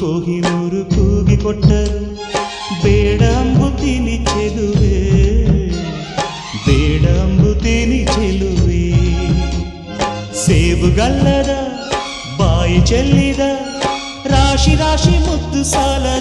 ಕೊಹಿನೂರು ಕೂಗಿಕೊಟ್ಟರು. ಬೇಡ ಅಂಬುತ್ತೀನಿ ಚೆಲುವೆ. ಬೇಡಂಬು ಅಂಬುತ್ತೀನಿ ಚೆಲುವೆ. ಸೇಬುಗಲ್ಲದ, ಬಾಯಿ ಚೆಲ್ಲಿದ, ರಾಶಿ ರಾಶಿ ಮುತ್ತು ಸಾಲ